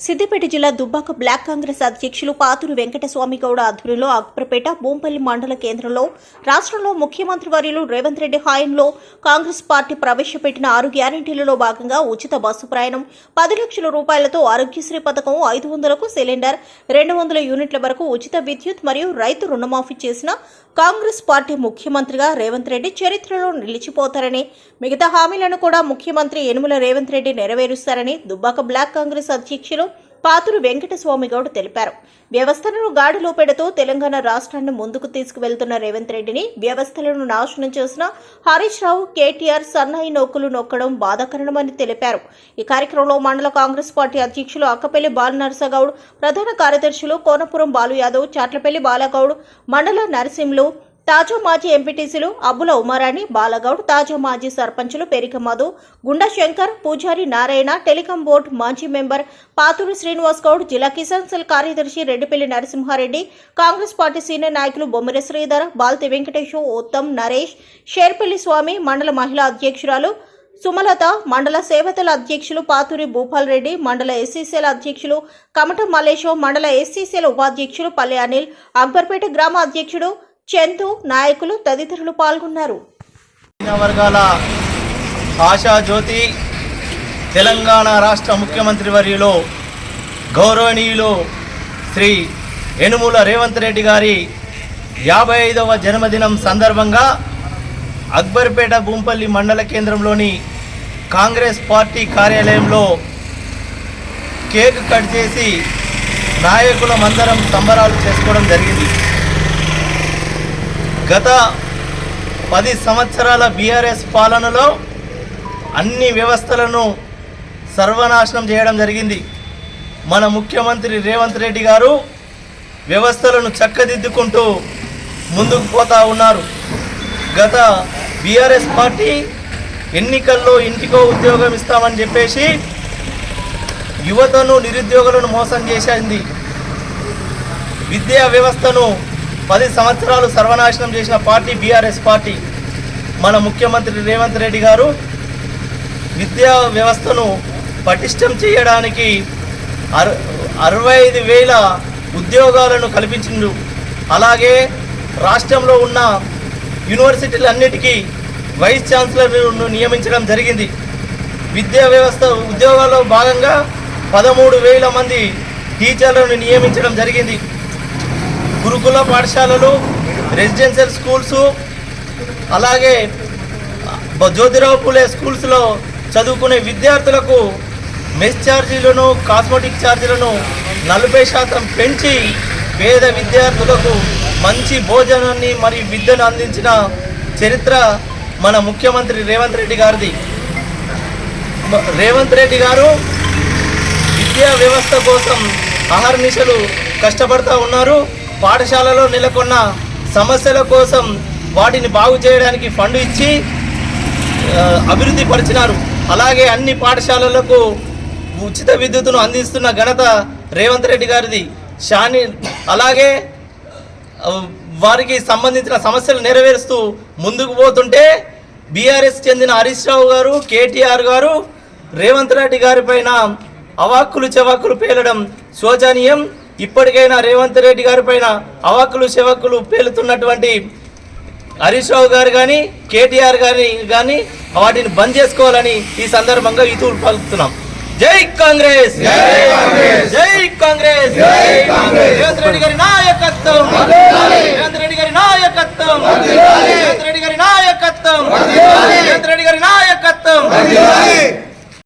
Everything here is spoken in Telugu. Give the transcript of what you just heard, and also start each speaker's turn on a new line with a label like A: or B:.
A: సిద్దిపేట జిల్లా దుబ్బాక బ్లాక్ కాంగ్రెస్ అధ్యక్షులు పాతూరు వెంకటస్వామి గౌడ ఆధ్వర్యంలో అక్బర్పేట బోంపల్లి మండల కేంద్రంలో రాష్ట్రంలో ముఖ్యమంత్రి వర్యులు రేవంత్ రెడ్డి హాయంలో కాంగ్రెస్ పార్టీ ప్రవేశపెట్టిన ఆరు గ్యారంటీలలో భాగంగా ఉచిత బస్సు ప్రయాణం పది లక్షల రూపాయలతో ఆరోగ్యశ్రీ పథకం ఐదు వందలకు సిలిండర్ రెండు వందల యూనిట్ల వరకు ఉచిత విద్యుత్ మరియు రైతు రుణమాఫీ చేసిన కాంగ్రెస్ పార్టీ ముఖ్యమంత్రిగా రేవంత్ రెడ్డి చరిత్రలో నిలిచిపోతారని మిగతా హామీలను కూడా ముఖ్యమంత్రి యనుమల రేవంత్ రెడ్డి నెరవేరుస్తారని దుబ్బాక బ్లాక్ కాంగ్రెస్ అధ్యక్షులు పాతురు వెంకటస్వామి గౌడ్ తెలిపారు. వ్యవస్థలను గాడిలో పెడుతూ తెలంగాణ రాష్ట్రాన్ని ముందుకు తీసుకువెళ్తున్న రేవంత్ రెడ్డిని వ్యవస్థలను నాశనం చేసిన హరీష్ రావు కేటీఆర్ సన్నాయి నొక్కులు నొక్కడం బాధాకరణమని తెలిపారు. ఈ కార్యక్రమంలో మండల కాంగ్రెస్ పార్టీ అధ్యక్షులు అక్కపల్లి బాలనరసగౌడ్ ప్రధాన కార్యదర్శులు కోనపురం బాలు యాదవ్ చాట్లపల్లి బాలగౌడ్ మండల నరసింహులు తాజా మాజీ ఎంపీటీసీలు అబ్బుల ఉమారాణి బాలగౌడ్ తాజా మాజీ సర్పంచులు పెరిక మధు గుండా శంకర్ పూజారి నారాయణ టెలికాం బోర్డు మాజీ మెంబర్ పాతూరు శ్రీనివాస్ గౌడ్ జిల్లా కిసాన్ సెల్ కార్యదర్శి రెడ్డిపల్లి నరసింహారెడ్డి కాంగ్రెస్ పార్టీ సీనియర్ నాయకులు బొమ్మిర శ్రీధర్ బాల్తి వెంకటేష్ ఉత్తమ్ నరేష్ షేర్పల్లి స్వామి మండల మహిళా అధ్యక్షురాలు సుమలత మండల సేవతల అధ్యక్షులు పాతూరి భూపాల్ రెడ్డి మండల ఎస్సీసీల అధ్యక్షులు కమట మల్లేశం మండల ఎస్సీసీల ఉపాధ్యక్షులు పల్లె అనిల్ అక్బర్పేట గ్రామ అధ్యక్షుడు చందు నాయకులు తదితరులు పాల్గొన్నారు.
B: వర్గాల ఆశా జ్యోతి తెలంగాణ రాష్ట్ర ముఖ్యమంత్రి వర్యులో గౌరవనీయులు శ్రీ యనుమూల రేవంత్ రెడ్డి గారి యాభై ఐదవ జన్మదినం సందర్భంగా అక్బర్పేట భూంపల్లి మండల కేంద్రంలోని కాంగ్రెస్ పార్టీ కార్యాలయంలో కేక్ కట్ చేసి నాయకులమందరం సంబరాలు చేసుకోవడం జరిగింది. గత పది సంవత్సరాల బీఆర్ఎస్ పాలనలో అన్ని వ్యవస్థలను సర్వనాశనం చేయడం జరిగింది. మన ముఖ్యమంత్రి రేవంత్ రెడ్డి గారు వ్యవస్థలను చక్కదిద్దుకుంటూ ముందుకు పోతా ఉన్నారు. గత బీఆర్ఎస్ పార్టీ ఎన్నికల్లో ఇంటికో ఉద్యోగం ఇస్తామని చెప్పేసి యువతను నిరుద్యోగులను మోసం చేసింది. విద్యా వ్యవస్థను పది సంవత్సరాలు సర్వనాశనం చేసిన పార్టీ బీఆర్ఎస్ పార్టీ మన ముఖ్యమంత్రి రేవంత్ రెడ్డి గారు విద్యా వ్యవస్థను పటిష్టం చేయడానికి అర అరవై ఐదు వేల ఉద్యోగాలను కల్పించిండు. అలాగే రాష్ట్రంలో ఉన్న యూనివర్సిటీలన్నిటికీ వైస్ ఛాన్సలర్ను నియమించడం జరిగింది. విద్యా వ్యవస్థ ఉద్యోగాల్లో భాగంగా పదమూడు వేల మంది టీచర్లను నియమించడం జరిగింది. గురుకుల పాఠశాలలు రెసిడెన్షియల్ స్కూల్స్ అలాగే జ్యోతిరావు పూలే స్కూల్స్లో చదువుకునే విద్యార్థులకు మెస్ ఛార్జీలను కాస్మెటిక్ ఛార్జీలను నలభై శాతం పెంచి పేద విద్యార్థులకు మంచి భోజనాన్ని మరియు విద్యను అందించిన చరిత్ర మన ముఖ్యమంత్రి రేవంత్ రెడ్డి గారిది. రేవంత్ రెడ్డి గారు విద్యా వ్యవస్థ కోసం అహర్నిశలు కష్టపడతా ఉన్నారు. పాఠశాలలో నెలకొన్న సమస్యల కోసం వాటిని బాగు చేయడానికి ఫండ్ ఇచ్చి అభివృద్ధి పరిచినారు. అలాగే అన్ని పాఠశాలలకు ఉచిత విద్యుత్తును అందిస్తున్న ఘనత రేవంత్ రెడ్డి గారిది. షాని అలాగే వారికి సంబంధించిన సమస్యలు నెరవేరుస్తూ ముందుకు పోతుంటే బీఆర్ఎస్ చెందిన హరీష్ రావు గారు కేటీఆర్ గారు రేవంత్ రెడ్డి గారి పైన అవాక్కులు చెవాక్కులు పేలడం శోచనీయం. ఇప్పటికైనా రేవంత్ రెడ్డి గారి పైన అవాక్కులు చెవాక్కులు పేలుతున్నటువంటి హరీష్ రావు గారు కానీ కేటీఆర్ గారి కానీ వాటిని బంద్ చేసుకోవాలని ఈ సందర్భంగా ఇతూరు పలుకుతున్నాం. జై కాంగ్రెస్! జై కాంగ్రెస్! రేవంత్ రెడ్డి గారి నాయకత్వం!